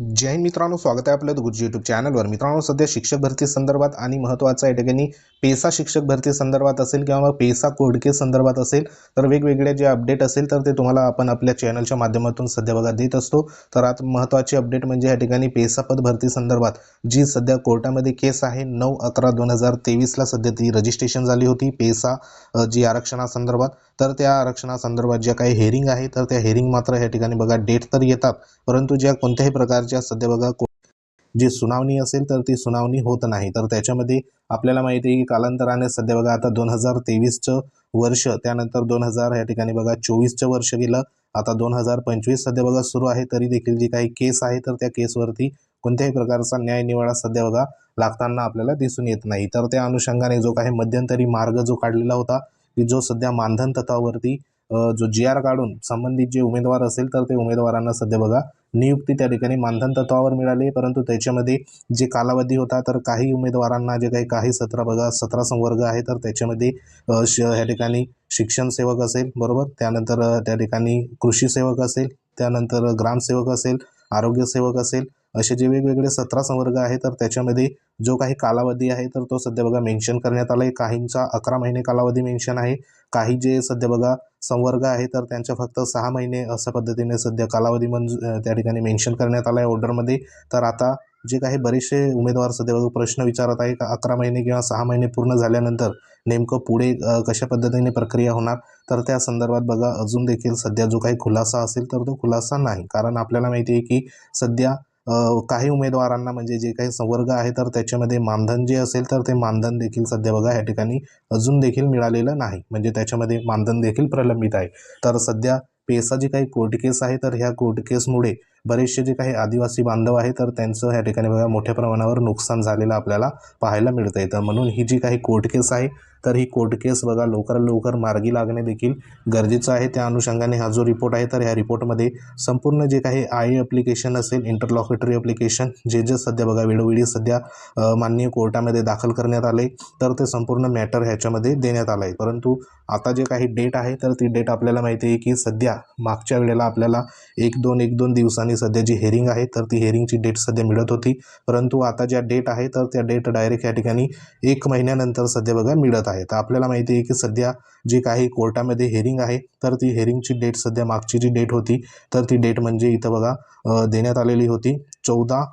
जय मित्रांनो स्वागत आहे आपलं गुरुजी यूट्यूब चॅनलवर मित्रांनो सध्या शिक्षक भरती संदर्भात आणि महत्त्वाचं या ठिकाणी पेसा शिक्षक भरती संदर्भात असेल किंवा मग पेसा कोडके संदर्भात असेल तर वेगवेगळे जे अपडेट असेल तर ते तुम्हाला आपण आपल्या चॅनलच्या माध्यमातून सध्या बघा देत असतो. तर आता महत्त्वाची अपडेट म्हणजे या ठिकाणी पेसा पद भरती संदर्भात जी सध्या कोर्टामध्ये केस आहे नऊ अकरा दोन हजार तेवीसला सध्या ती रजिस्ट्रेशन झाली होती पेसा जी आरक्षणासंदर्भात तर त्या आरक्षणासंदर्भात ज्या काही हेरिंग आहे तर त्या हेरिंग मात्र या ठिकाणी बघा डेट तर येतात परंतु ज्या कोणत्याही प्रकारच्या सध्या बघा जी सुनावणी असेल तर ती सुनावणी होत नाही. तर त्याच्यामध्ये आपल्याला माहिती आहे की कालांतराने सध्या बघा आता दोन हजार तेवीसचं वर्ष त्यानंतर दोन हजार या ठिकाणी बघा चोवीसचं वर्ष गेलं. आता दोन हजार पंचवीस सध्या बघा सुरू आहे तरी देखील जी काही केस आहे तर त्या केसवरती कोणत्याही प्रकारचा न्याय निवाडा सध्या बघा लागताना आपल्याला दिसून येत नाही. तर त्या अनुषंगाने जो काही मध्यंतरी मार्ग जो काढलेला होता की जो सध्या मानधन तत्वावरती जो जी आर काढून संबंधित जे उमेदवार असेल तर ते उमेदवारांना सध्या बघा नियुक्ती त्या ठिकाणी मानधन तत्वावर मिळाली परंतु त्याच्यामध्ये जे कालावधी होता तर काही उमेदवारांना जे काही काही सतरा बघा सतरा संवर्ग आहे तर त्याच्यामध्ये श ह्या ठिकाणी शिक्षण सेवक असेल बरोबर? त्यानंतर त्या ठिकाणी कृषी सेवक असेल त्यानंतर ग्रामसेवक असेल आरोग्य सेवक असेल असे जे वेगवेगळे सतरा संवर्ग आहे तर त्याच्यामध्ये जो काही कालावधी आहे तर तो सध्या बघा मेन्शन करण्यात आला आहे काहींचा अकरा महिने कालावधी मेन्शन आहे. काही जे सध्या बघा संवर्ग आहे तर त्यांच्या फक्त सहा महिने अशा पद्धतीने सध्या कालावधी मंजू त्या ठिकाणी मेन्शन करण्यात आला आहे ऑर्डरमध्ये तर आता जे काही बरेचसे उमेदवार सध्या बघा प्रश्न विचारत आहे का अकरा महिने किंवा सहा महिने पूर्ण झाल्यानंतर नेमकं पुढे कशा पद्धतीने प्रक्रिया होणार? तर त्या संदर्भात बघा अजून देखील सध्या जो काही खुलासा असेल तर तो खुलासा नाही. कारण आपल्याला माहिती आहे की सध्या काही उमेदवारांना म्हणजे जे काही संवर्ग आहे तर त्याच्यामध्ये मानधन जे असेल तर ते मानधन देखील सध्या बघा या ठिकाणी अजून देखील मिळालेलं नाही. म्हणजे त्याच्यामध्ये मानधन देखील प्रलंबित आहे. तर सध्या पेसा जी काही कोर्ट केस आहे तर ह्या कोर्ट केसमुळे बरेचसे जे काही आदिवासी बांधव आहे तर त्यांचं ह्या ठिकाणी बघा मोठ्या प्रमाणावर नुकसान झालेलं आपल्याला पाहायला मिळतं तर म्हणून ही जी काही कोर्ट केस आहे तर ही कोर्ट केस बघा लवकरात लवकर मार्गी लागणे देखील गरजेचं आहे. त्या अनुषंगाने हा जो रिपोर्ट आहे तर ह्या रिपोर्टमध्ये संपूर्ण जे काही आय ॲप्लिकेशन असेल इंटरलॉकेटरी ॲप्लिकेशन जे जे सध्या बघा वेळोवेळी सध्या माननीय कोर्टामध्ये दाखल करण्यात आले तर ते संपूर्ण मॅटर ह्याच्यामध्ये देण्यात आलं आहे. परंतु आता जे काही डेट आहे तर ती डेट आपल्याला माहिती आहे की सध्या मागच्या वेळेला आपल्याला एक दोन एक दोन दिवसांनी सध्या जी हेरिंग आहे तर ती हेरिंगची डेट सध्या मिळत होती. परंतु आता ज्या डेट आहे तर त्या डेट डायरेक्ट या ठिकाणी एक महिन्यानंतर सध्या बघा मिळत आहे. तर आपल्याला माहिती आहे की सध्या जी काही कोर्टामध्ये हेरिंग आहे तर ती हेरिंगची डेट सध्या मागची जी डेट होती तर ती डेट म्हणजे इथं बघा देण्यात आलेली होती चौदा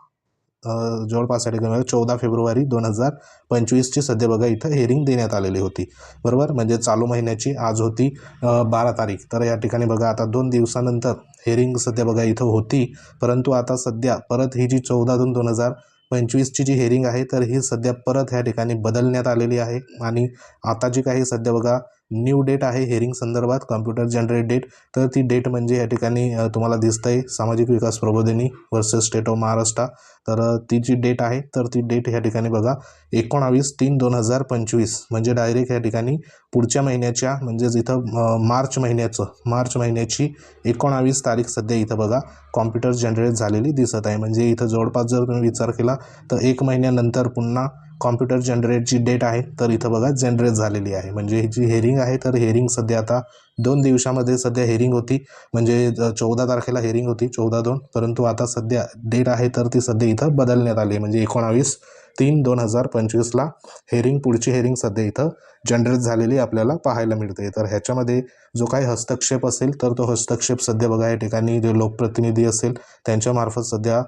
जवळपास या ठिकाणी चौदा फेब्रुवारी दोन हजार पंचवीसची सध्या बघा इथं हेरिंग देण्यात आलेली होती. बरोबर? म्हणजे चालू महिन्याची आज होती बारा तारीख. तर या ठिकाणी बघा आता दोन दिवसानंतर हेरिंग सध्या बघा इथं होती. परंतु आता सध्या परत ही जी चौदा दोन दोन हजार पंचवीसची जी हेरिंग आहे तर ही सध्या परत ह्या ठिकाणी बदलण्यात आलेली आहे. आणि आता जी काही सध्या बघा न्यू डेट आहे हेरिंग संदर्भात कॉम्प्युटर जनरेट डेट तर ती डेट म्हणजे या ठिकाणी तुम्हाला दिसतं आहे Samajik Vikas Prabodhini versus state of Maharashtra तर ती जी डेट आहे तर ती डेट ह्या ठिकाणी बघा एकोणावीस तीन दोन हजार पंचवीस. म्हणजे डायरेक्ट या ठिकाणी पुढच्या महिन्याच्या म्हणजेच इथं मार्च महिन्याचं मार्च महिन्याची एकोणावीस तारीख सध्या इथं बघा कॉम्प्युटर जनरेट झालेली दिसत आहे. म्हणजे इथं जवळपास जर तुम्ही विचार केला तर एक महिन्यानंतर पुन्हा कॉम्प्युटर जनरेटची डेट आहे तर इथं बघा जनरेट झालेली आहे. म्हणजे जी हेरिंग आहे तर हेरिंग सध्या आता दोन दिवसामध्ये सध्या हेरिंग होती. म्हणजे चौदा तारखेला हेरिंग होती चौदा दोन. परंतु आता सध्या डेट आहे तर ती सध्या इथं बदलण्यात आली म्हणजे एकोणावीस तीन दोन हजार पंचवीसला हेरिंग पुढची हेरिंग सध्या इथं जनरेट झालेली आपल्याला पाहायला मिळते. तर ह्याच्यामध्ये जो काही हस्तक्षेप असेल तर तो हस्तक्षेप सध्या बघा या ठिकाणी जे लोकप्रतिनिधी असेल त्यांच्यामार्फत सध्या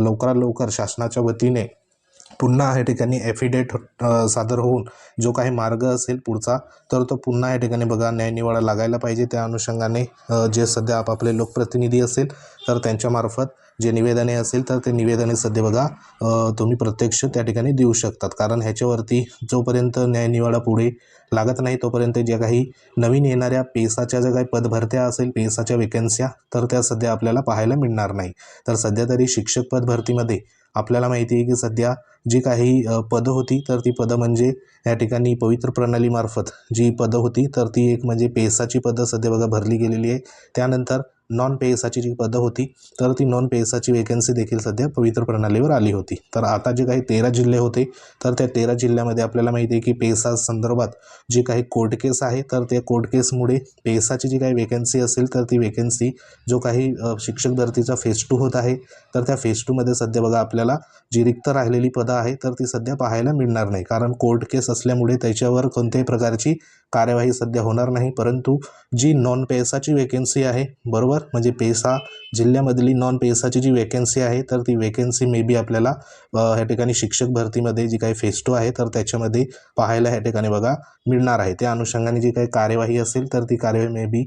लवकरात लवकर शासनाच्या वतीने पुन्हा या ठिकाणी ॲफिडेट सादर होऊन जो काही मार्ग असेल पुढचा तर तो पुन्हा या ठिकाणी बघा न्यायनिवाडा लागायला पाहिजे. त्या अनुषंगाने जे सध्या आपापले लोकप्रतिनिधी असेल तर त्यांच्यामार्फत जे निवेदने असेल तर ते निवेदने सध्या बघा तुम्ही प्रत्यक्ष त्या ठिकाणी देऊ शकतात. कारण ह्याच्यावरती जोपर्यंत न्यायनिवाडा पुढे लागत नाही तोपर्यंत ज्या काही नवीन येणाऱ्या पेसाच्या ज्या काही पदभरत्या असेल पेसाच्या वेकन्स्या तर त्या सध्या आपल्याला पाहायला मिळणार नाही. तर सध्या तरी शिक्षक पदभरतीमध्ये आपल्याला माहिती आहे की सध्या जी काही पदं होती तर ती पदं म्हणजे या ठिकाणी पवित्र प्रणालीमार्फत जी पदं होती तर ती एक म्हणजे पेसाची पदं सध्या बघा भरली गेलेली आहे. त्यानंतर नॉन पेएसाची जी पदं होती तर ती नॉन पेएसाची वेकन्सी देखील सध्या पवित्र प्रणालीवर आली होती. तर आता जे काही तेरा जिल्हे होते तर त्या तेरा जिल्ह्यामध्ये आपल्याला माहिती आहे की पेसा संदर्भात जी काही कोर्ट केस आहे तर त्या कोर्ट केसमुळे पेसाची जी काही वेकन्सी असेल तर ती वेकन्सी जो काही शिक्षक भरतीचा फेज टू होत आहे तर त्या फेज टूमध्ये सध्या बघा आपल्याला जी रिक्त राहिलेली पदं आहे तर ती सध्या पाहायला मिळणार नाही. कारण कोर्ट केस असल्यामुळे त्याच्यावर कोणत्याही प्रकारची कार्यवाही सध्या होणार नाही. परंतु जी नॉन पेसाची वेकन्सी आहे बरोबर म्हणजे पेसा जिल्ह्यामधली नॉन पेसाची जी वेकेन्सी आहे तर ती वेकन्सी मे बी आपल्याला ह्या ठिकाणी शिक्षक भरतीमध्ये जी काही फेस्टो टू आहे तर त्याच्यामध्ये पाहायला ह्या ठिकाणी बघा मिळणार आहे. त्या अनुषंगाने जी काही कार्यवाही असेल तर ती कार्यवाही मे बी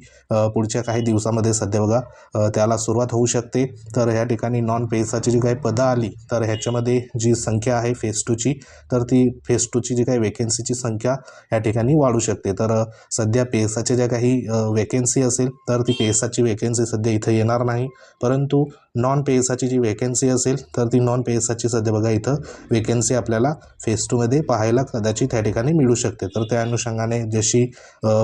पुढच्या काही दिवसामध्ये सध्या बघा त्याला सुरुवात होऊ शकते. तर ह्या ठिकाणी नॉन पेसाची जी काही पदं आली तर ह्याच्यामध्ये जी संख्या आहे फेस टूची तर ती फेस टूची जी काही वेकन्सीची संख्या ह्या ठिकाणी वाढू शकते. तर सध्या पेसाच्या ज्या काही वेकेन्सी असेल तर ती पेसाची वेकेन्सी सध्या इथं येणार नाही. परंतु नॉन पेसाची जी वेकन्सी असेल तर ती नॉन पेसाची सध्या बघा इथं वेकन्सी आपल्याला फेस टूमध्ये पाहायला कदाचित त्या ठिकाणी मिळू शकते. तर त्या अनुषंगाने जशी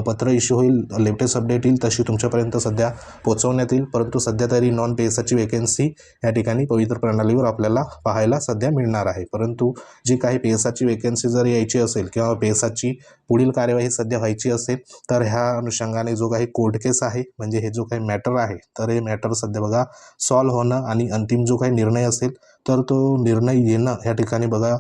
पत्र इश्यू होईल लेटेस्ट अपडेट येईल तशी तुमच्यापर्यंत सध्या पोहोचवण्यात येईल. परंतु सध्या तरी नॉन पेसाची वेकन्सी या ठिकाणी पवित्र प्रणालीवर आपल्याला पाहायला सध्या मिळणार आहे. परंतु जी काही पेसाची वेकन्सी जर यायची असेल किंवा पेसाची पुढील कार्यवाही सध्या व्हायची असेल तर ह्या अनुषंगाने जो काही कोर्ट केस आहे म्हणजे हे जो काही मॅटर आहे तर हे मॅटर सध्या बघा सॉल्व्ह होणं आणि अंतिम जो काही निर्णय असेल तर तो निर्णय येणं ह्या ठिकाणी बघा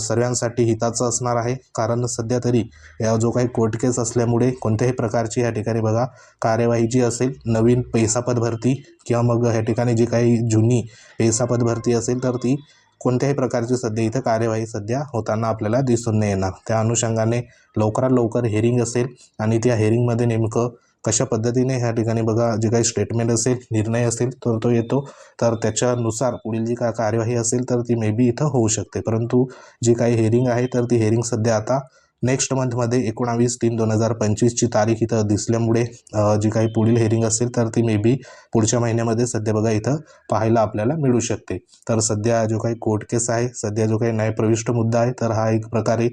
सर्वांसाठी हिताचं असणार आहे. कारण सध्या तरी या जो काही कोर्ट केस असल्यामुळे कोणत्याही प्रकारची या ठिकाणी बघा कार्यवाही जी असेल नवीन पैसापद भरती किंवा मग ह्या ठिकाणी जी काही जुनी पैसापद भरती असेल तर ती कोणत्याही प्रकारची सध्या इथं कार्यवाही सध्या होताना आपल्याला दिसून नाही येणार. त्या अनुषंगाने लवकरात लवकर हेरिंग असेल आणि त्या हेरिंगमध्ये नेमकं कशा पद्धतीने ह्या ठिकाणी बघा जे काही स्टेटमेंट असेल निर्णय असेल तर तो येतो. तर त्याच्यानुसार पुढील जी काय कार्यवाही असेल तर ती मे बी इथं होऊ शकते. परंतु जी काही हेरिंग आहे तर ती हेरिंग सध्या आता नेक्स्ट मंथमध्ये एकोणावीस तीन दोन हजार पंचवीसची तारीख इथं दिसल्यामुळे जी काही पुढील हेरिंग असेल तर ती मे बी पुढच्या महिन्यामध्ये सध्या बघा इथं पाहायला आपल्याला मिळू शकते. तर सध्या जो काही कोर्ट केस आहे सध्या जो काही न्यायप्रविष्ट मुद्दा आहे तर हा एक प्रकारे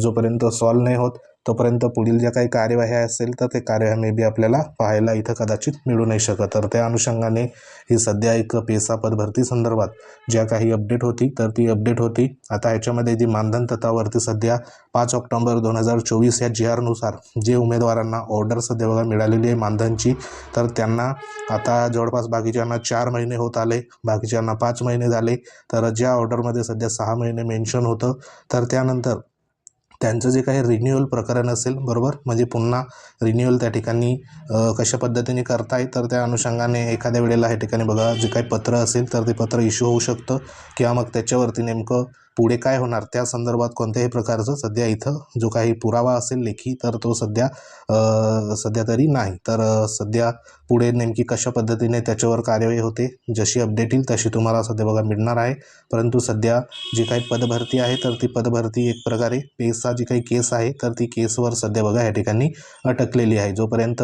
जोपर्यंत सॉल्व नाही होत तोपर्यंत पुढील ज्या काही कार्यवाही असेल तर ते कार्यवाही मे बी आपल्याला पाहायला इथं कदाचित मिळू नाही शकत. तर त्या अनुषंगाने ही सध्या एक पेसा पदभरती संदर्भात ज्या काही अपडेट होती तर ती अपडेट होती. आता ह्याच्यामध्ये जी मानधन तत्वावरती सध्या पाच ऑक्टोबर दोन हजार चोवीस या जी आरनुसार जे उमेदवारांना ऑर्डर सध्या बघा मिळालेली आहे मानधनची तर त्यांना आता जवळपास बाकीच्यांना चार महिने होत आले बाकीच्यांना पाच महिने झाले. तर ज्या ऑर्डरमध्ये सध्या सहा महिने मेन्शन होतं तर त्यानंतर त्यांचं जे काही रिन्युअल प्रकरण असेल बरोबर? म्हणजे पुन्हा रिन्युअल त्या ठिकाणी कशा पद्धतीने करताय तर त्या अनुषंगाने एखाद्या वेळेला ह्या ठिकाणी बघा जे काही पत्र असेल तर ते पत्र इश्यू होऊ शकतं. किंवा मग त्याच्यावरती नेमकं पुढे काय होणार? त्या संदर्भात कोणत्याही प्रकारचं सध्या इथं जो काही पुरावा असेल लेखी तर तो सध्या सध्या तरी नाही. तर सध्या पुढे नेमकी कशा पद्धतीने त्याच्यावर कार्यवाही होते जशी अपडेट येईल तशी तुम्हाला सध्या बघा मिळणार आहे. परंतु सध्या जी काही पदभरती आहे तर ती पदभरती एक प्रकारे पेसा जी काही केस आहे तर ती केसवर सध्या बघा या ठिकाणी अटकलेली आहे. जोपर्यंत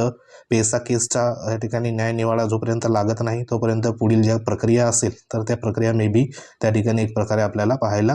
पेसा केसचा या ठिकाणी न्यायनिवाळा जोपर्यंत लागत नाही तोपर्यंत पुढील ज्या प्रक्रिया असेल तर त्या प्रक्रिया मे बी त्या ठिकाणी एक प्रकारे आपल्याला पाहायला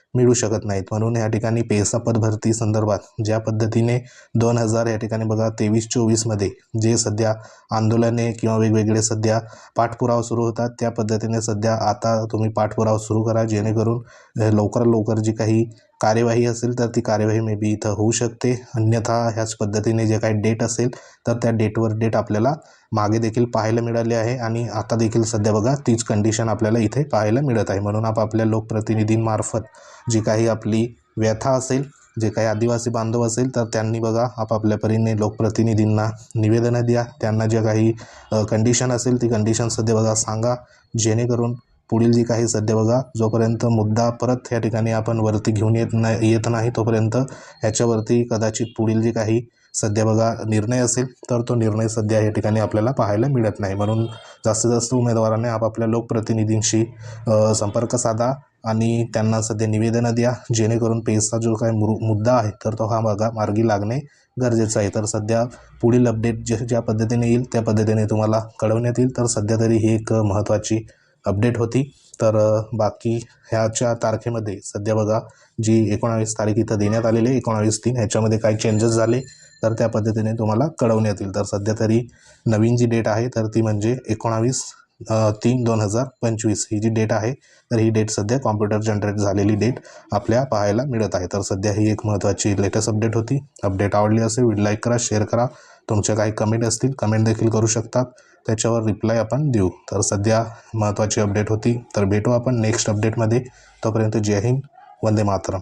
मिळू शकत नाहीत. म्हणून या ठिकाणी पेसा पदभरती संदर्भात ज्या पद्धतीने दोन हजार या ठिकाणी बघा तेवीस चोवीसमध्ये जे सध्या आंदोलने किंवा वेगवेगळे सध्या पाठपुरावा सुरू होतात त्या पद्धतीने सध्या आता तुम्ही पाठपुरावा सुरू करा जेणेकरून लवकरात लवकर जी काही कार्यवाही असेल तर ती कार्यवाही मे बी इथं होऊ शकते. अन्यथा ह्याच पद्धतीने जे काही डेट असेल तर त्या डेटवर डेट आपल्याला मागे देखील पाहायला मिळाले आहे आणि आता देखील सध्या बघा तीच कंडिशन आपल्याला इथे पाहायला मिळत आहे. म्हणून आपापल्या लोकप्रतिनिधींमार्फत जी काही आपली व्यथा असेल जे काही आदिवासी बांधव असेल तर त्यांनी बघा आपापल्या परीने लोकप्रतिनिधींना निवेदनं द्या. त्यांना ज्या काही कंडिशन असेल ती कंडिशन सध्या बघा सांगा. जेणेकरून पुढील जी काही सध्या बघा जोपर्यंत मुद्दा परत या ठिकाणी आपण वरती घेऊन येत नाही येत नाही तोपर्यंत ह्याच्यावरती कदाचित पुढील जी काही सध्या बघा निर्णय असेल तर तो निर्णय सध्या या ठिकाणी आपल्याला पाहायला मिळत नाही. म्हणून जास्तीत जास्त उमेदवारांनी आपापल्या लोकप्रतिनिधींशी संपर्क साधा. आणि त्यांना सध्या निवेदनं द्या जेणेकरून पेजचा जो काही मु मुद्दा आहे तर तो हा मागा मार्गी लागणे गरजेचं आहे. तर सध्या पुढील अपडेट जे ज्या पद्धतीने येईल त्या पद्धतीने तुम्हाला कळवण्यात येईल तर सध्या तरी ही एक महत्त्वाची अपडेट होती. तर बाकी ह्याच्या तारखेमध्ये सध्या बघा जी एकोणावीस तारीख इथं देण्यात आलेली आहे एकोणावीस तीन ह्याच्यामध्ये काही चेंजेस झाले तर त्या पद्धतीने तुम्हाला कळवण्यात येईल तर सध्या तरी नवीन जी डेट आहे तर ती म्हणजे एकोणावीस तीन दोन हजार पंचवीस ही जी डेट आहे तर ही डेट सध्या कॉम्प्युटर जनरेट झालेली डेट आपल्या पाहायला मिळत आहे. तर सध्या ही एक महत्त्वाची लेटेस्ट अपडेट होती. अपडेट आवडली असेल व्हिडिओ लाईक करा शेअर करा. तुमच्या काही कमेंट असतील कमेंट देखील करू शकतात. त्याच्यावर रिप्लाय आपण देऊ. तर सध्या महत्त्वाची अपडेट होती. तर भेटू आपण नेक्स्ट अपडेटमध्ये तोपर्यंत जय हिंद वंदे मातरम.